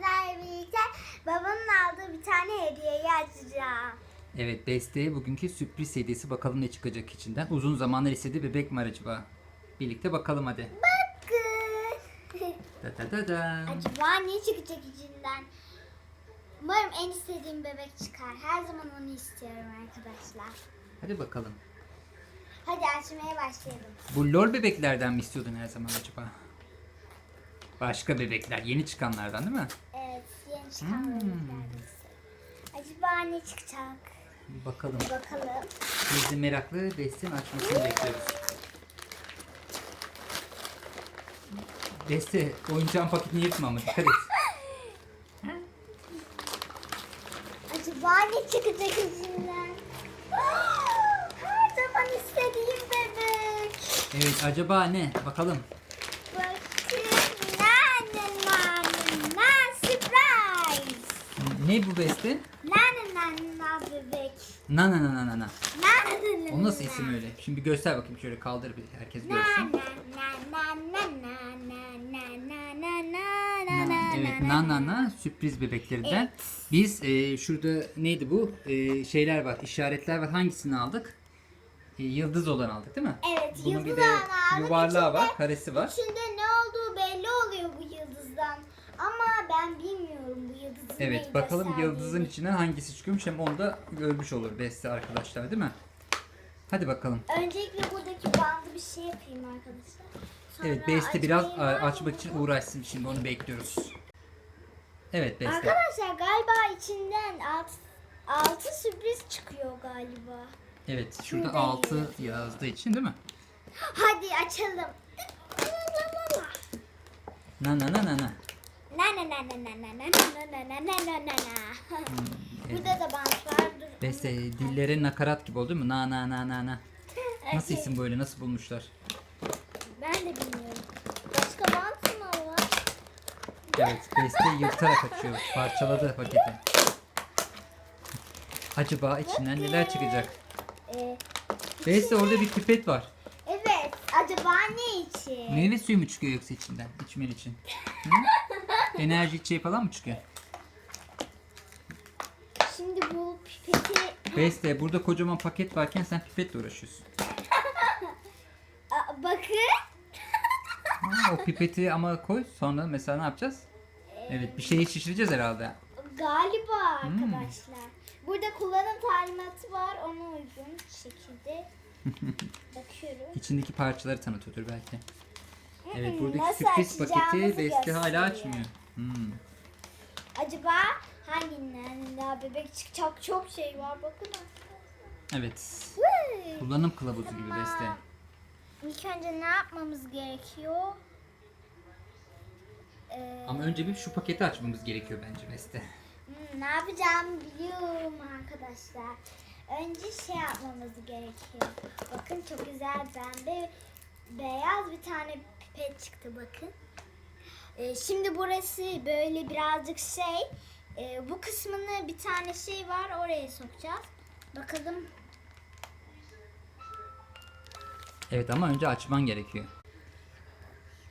sizlerle birlikte babamın aldığı bir tane hediyeyi açacağım. Evet Beste bugünkü sürpriz hediyesi bakalım ne çıkacak içinden. Uzun zamanlar istediği bebek mi acaba? Birlikte bakalım hadi. Bakın. Da da da da. Acaba ne çıkacak içinden? Umarım en istediğim bebek çıkar. Her zaman onu istiyorum arkadaşlar. Hadi bakalım. Hadi açmaya başlayalım. Bu lol bebeklerden mi istiyordun her zaman acaba? Başka bebekler, yeni çıkanlardan değil mi? Hmm. Acaba ne çıkacak? Bakalım. Bakalım. Biz de meraklı Beste'nin açmasını bekliyoruz. Beste, oyuncağın paketini yırtma ama dikkat et. Acaba ne çıkacak içinden? Her zaman istediğim bebek. Evet, acaba ne? Bakalım. Ne bu beste? Nana nana bebek. Nana nana nana. Nana O nasıl isim öyle? Şimdi bir göster bakayım şöyle kaldır bir herkes görsün. Nana nana nana nana nana Evet nana nana sürpriz bebeklerden. Evet. Biz e, şurada neydi bu? E, şeyler var, işaretler var. Hangisini aldık? E, yıldız olan aldık değil mi? Evet, Bunun yıldız bir de aldık. yuvarlağı İçinde- var, karesi var. Şimdi ne olduğu belli oluyor bu yıldızdan. Ama ben bilmiyorum. Evet, bakalım yıldızın içinden hangisi çıkıyormuş hem onu da görmüş olur Beste arkadaşlar değil mi? Hadi bakalım. Öncelikle buradaki bandı bir şey yapayım arkadaşlar. Sonra Evet, Beste biraz a- açmak için uğraşsın şimdi onu bekliyoruz. Evet Beste. Arkadaşlar galiba içinden alt, altı sürpriz çıkıyor galiba. Evet, şurada Şurada 6 yazdığı için değil mi? Hadi açalım. Na na na. Na na na na Burada da bant var. Dur. Beste dilleri nakarat gibi oldu değil mi? Na na na na na. Nasıl isim böyle? Nasıl bulmuşlar? Ben de bilmiyorum. Başka bant mı var? Evet, Beste yırtarak açıyor. Parçaladı paketi. Acaba içinden neler çıkacak? Ee, Beste orada bir pipet var. evet. Acaba ne için? Meyve suyu mu çıkıyor yoksa içinden? İçmen için. Hı? Enerji içeceği falan mı çıkıyor? Şimdi bu pipeti Beste burada kocaman paket varken sen pipetle uğraşıyorsun. Aa, bakın. Ha, o pipeti ama koy sonra mesela ne yapacağız? Evet bir şeyi şişireceğiz herhalde. Galiba Hmm. arkadaşlar. Burada kullanım talimatı var. Ona uygun şekilde bakıyorum. İçindeki parçaları tanıtıyordur belki. Evet Hmm, buradaki nasıl sürpriz paketi Beste hala gösteriyor. açmıyor. Hmm. Acaba hanginden daha bebek çıkacak çok şey var bakın. Evet. Vay. Kullanım kılavuzu gibi Beste. İlk önce ne yapmamız gerekiyor? Ee, Ama önce bir şu paketi açmamız gerekiyor bence Beste. hmm, ne yapacağımı biliyorum arkadaşlar. Önce şey yapmamız gerekiyor. Bakın çok güzel pembe beyaz bir tane pipet çıktı bakın. Ee, şimdi burası böyle birazcık şey. Ee, bu kısmını bir tane şey var oraya sokacağız. Bakalım Evet ama önce açman gerekiyor.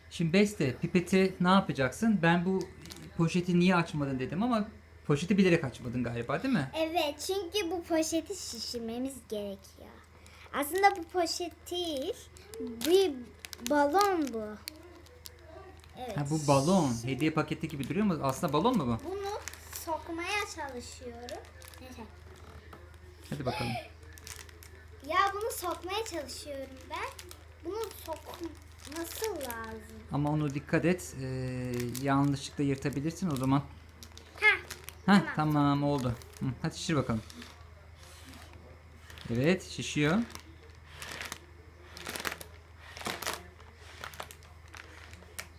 Şimdi Beste pipeti ne yapacaksın? Ben bu poşeti niye açmadın dedim ama poşeti bilerek açmadın galiba değil mi? Evet çünkü bu poşeti şişirmemiz gerekiyor. Aslında bu poşet değil. Bir balon bu. Evet. Ha bu balon. Hediye paketi gibi duruyor mu? Aslında balon mu bu? Bunu sokmaya çalışıyorum. Neyse. Hadi bakalım. Ya bunu sokmaya çalışıyorum ben. Bunu sokması lazım. Ama onu dikkat et. Ee, yanlışlıkla yırtabilirsin o zaman. Ha. Heh, tamam. oldu. Hı, hadi şişir bakalım. Evet şişiyor.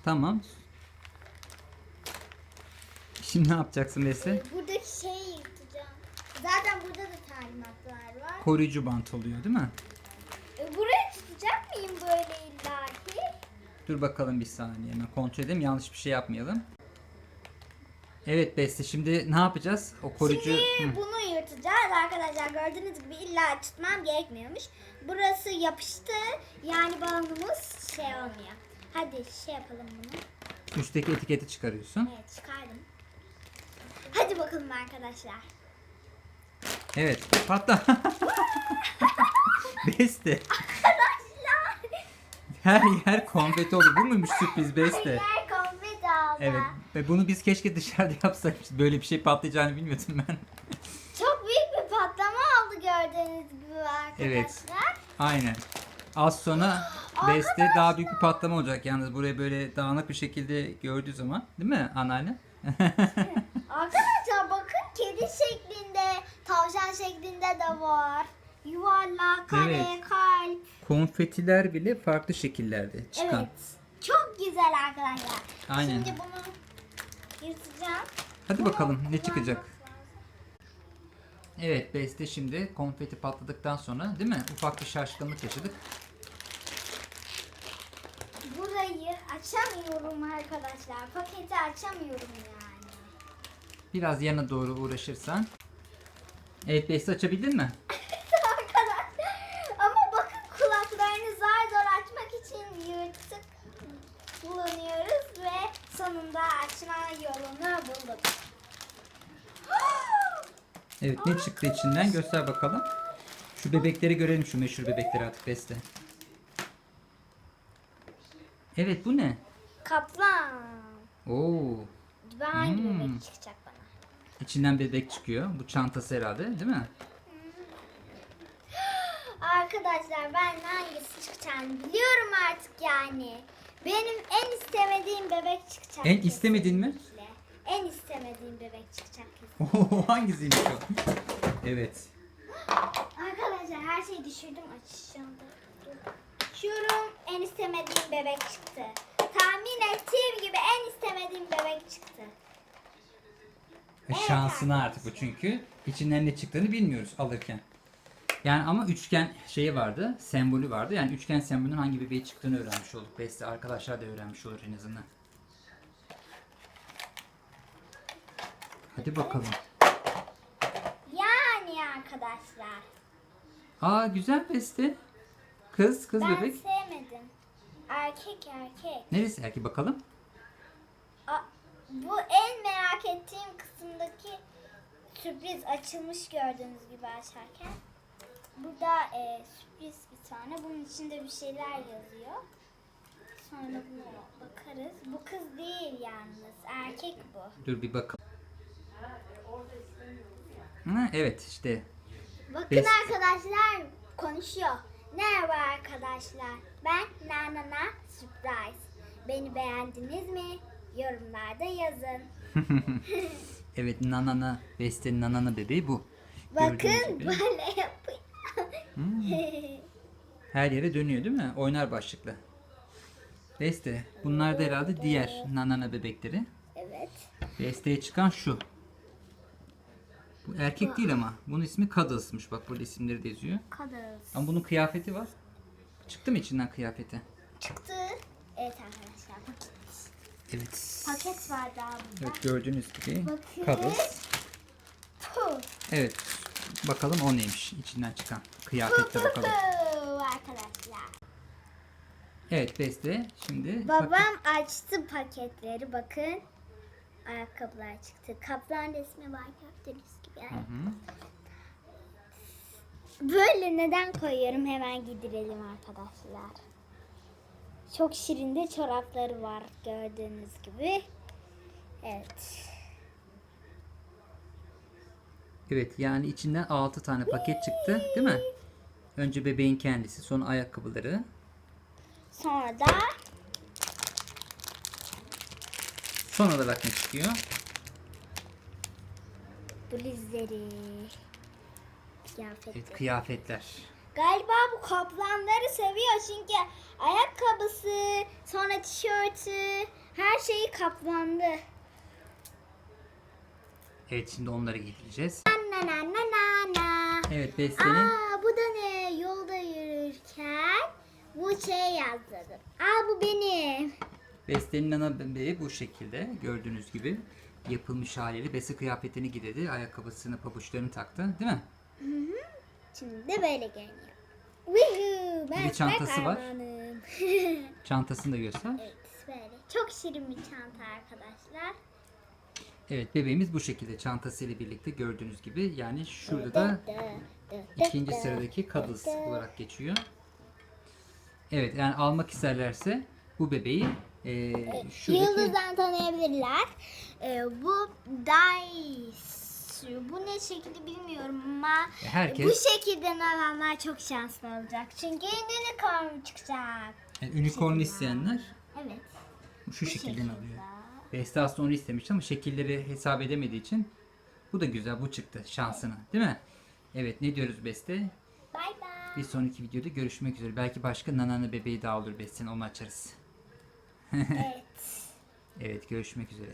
Tamam. Şimdi ne yapacaksın Beste? Buradaki şeyi yırtacağım. Zaten burada da talimatlar var. Koruyucu bant oluyor değil mi? E, Burayı tutacak mıyım böyle illaki? Dur bakalım bir saniye hemen kontrol edelim yanlış bir şey yapmayalım. Evet Beste şimdi ne yapacağız? O koruyucu... Şimdi Hı. bunu yırtacağız arkadaşlar. Gördüğünüz gibi illa tutmam gerekmiyormuş. Burası yapıştı. Yani balonumuz şey olmuyor. Hadi şey yapalım bunu. Üstteki etiketi çıkarıyorsun. Evet çıkardım. arkadaşlar. Evet patla. Beste. Her yer konfeti oldu. Bu muymuş sürpriz Beste? Yer konfet aldı. Evet. Ve bunu biz keşke dışarıda yapsaymışız. Böyle bir şey patlayacağını bilmiyordum ben. Çok büyük bir patlama oldu gördüğünüz gibi arkadaşlar. Evet. Aynen. Az sonra Beste daha büyük bir patlama olacak. Yalnız buraya böyle dağınık bir şekilde gördüğü zaman. Değil mi anneanne? Arkadaşlar bakın kedi şeklinde, tavşan şeklinde de var. Yuvarlak, kare, Evet. kalp. Konfetiler bile farklı şekillerde çıkan. Evet. Çok güzel arkadaşlar. Aynen. Şimdi bunu yırtacağım. Hadi bakalım ne çıkacak. Evet Beste şimdi konfeti patladıktan sonra değil mi? Ufak bir şaşkınlık yaşadık. Burayı açamıyorum arkadaşlar. Paketi açamıyorum yani. Biraz yana doğru uğraşırsan. Evet Beste açabildin mi? arkadaşlar. Ama bakın kulaklarını zar zor açmak için yırtık kullanıyoruz ve sonunda açma yolunu bulduk. Evet ne çıktı içinden göster bakalım. Şu bebekleri görelim şu meşhur bebekleri artık Beste. Evet bu ne? Kaplan. Oo, Ben hangi Hmm. bebek çıkacak bana? içinden bebek çıkıyor. Bu çantası herhalde değil mi? Arkadaşlar ben hangisi çıkacağını biliyorum artık yani. Benim en istemediğim bebek çıkacak. En istemedin mi? En istemediğim bebek çıkacak kesin. Hangisiymiş o? Evet. Arkadaşlar her şeyi düşürdüm açacağım. Açıyorum en istemediğim bebek çıktı. Tahmin ettiğim gibi en istemediğim bebek çıktı. E, Şansına artık bu çünkü. içinden ne çıktığını bilmiyoruz alırken. Yani ama üçgen şeyi vardı, sembolü vardı. Yani üçgen sembolünün hangi bebeği çıktığını öğrenmiş olduk. Beste arkadaşlar da öğrenmiş olur en azından. Hadi bakalım. Yani arkadaşlar. Aa güzel Beste. Kız, kız ben bebek. sevmedim. Erkek erkek. Neresi erkek bakalım? A- bu en merak ettiğim kısımdaki sürpriz açılmış gördüğünüz gibi açarken. Burada e, sürpriz bir tane. Bunun içinde bir şeyler yazıyor. Sonra buna bakarız. Bu kız değil yalnız. Erkek bu. Dur bir bakalım. Ha, evet işte. Bakın Best. arkadaşlar konuşuyor. Merhaba arkadaşlar. Ben Nanana Surprise. Beni beğendiniz mi? Yorumlarda yazın. evet nanana, Beste'nin nanana bebeği bu. Bakın böyle yapıyor. Her yere dönüyor değil mi? Oynar başlıklı. Beste. Bunlar da herhalde diğer nanana bebekleri. evet. Beste'ye çıkan şu. Bu erkek değil ama. Bunun ismi Cuddles'mış. Bak burada isimleri de yazıyor. Cuddles. Ama bunun kıyafeti var. Çıktı mı içinden kıyafeti? Çıktı. Evet arkadaşlar paket. Evet. Paket var daha burada. Evet gördüğünüz gibi Bakın. Cuddles. Puh. Evet. Bakalım o neymiş içinden çıkan. Kıyafetle bakalım. Puh arkadaşlar. Evet Beste. Şimdi Babam açtı paketleri bakın. Ayakkabılar çıktı. Kaplan resmi var gördüğünüz gibi. Hı hı. Böyle neden koyuyorum hemen gidirelim arkadaşlar. Çok şirin de çorapları var gördüğünüz gibi. Evet. Evet yani içinden 6 tane paket çıktı değil mi? Önce bebeğin kendisi, sonra ayakkabıları. Sonra da Son olarak ne çıkıyor? Blizleri. Kıyafetleri. Evet kıyafetler. Galiba bu kaplanları seviyor çünkü ayakkabısı, sonra tişörtü, her şeyi kaplandı. Evet şimdi onları giydireceğiz. Na na na na na. Evet Beste'nin Aa bu da ne? Yolda yürürken bu şey yazdım. Aa bu benim. Beste'nin ana bebeği bu şekilde gördüğünüz gibi yapılmış haliyle Beste kıyafetini giydirdi, ayakkabısını, pabuçlarını taktı, değil mi? Şimdi de böyle görünüyor. Woohoo! Ben Bir çantası var. Çantasını da göster. evet böyle. Çok şirin bir çanta arkadaşlar. Evet bebeğimiz bu şekilde çantasıyla birlikte gördüğünüz gibi. Yani şurada da ikinci sıradaki Cuddles olarak geçiyor. Evet yani almak isterlerse bu bebeği e, şuradaki Yıldızdan tanıyabilirler. Ee, bu Dice. Bu ne şekilde bilmiyorum ama herkes bu şekilde alanlar çok şanslı olacak. Çünkü unicorn çıkacak. yani unicorn isteyenler Evet. şu bu şekilden şekilde. alıyor. Beste aslında onu istemiş ama şekilleri hesap edemediği için bu da güzel bu çıktı şansına değil mi? Evet ne diyoruz Beste? Bye bye. Bir sonraki videoda görüşmek üzere. Belki başka nananı bebeği daha olur Beste'nin onu açarız. evet. Evet görüşmek üzere.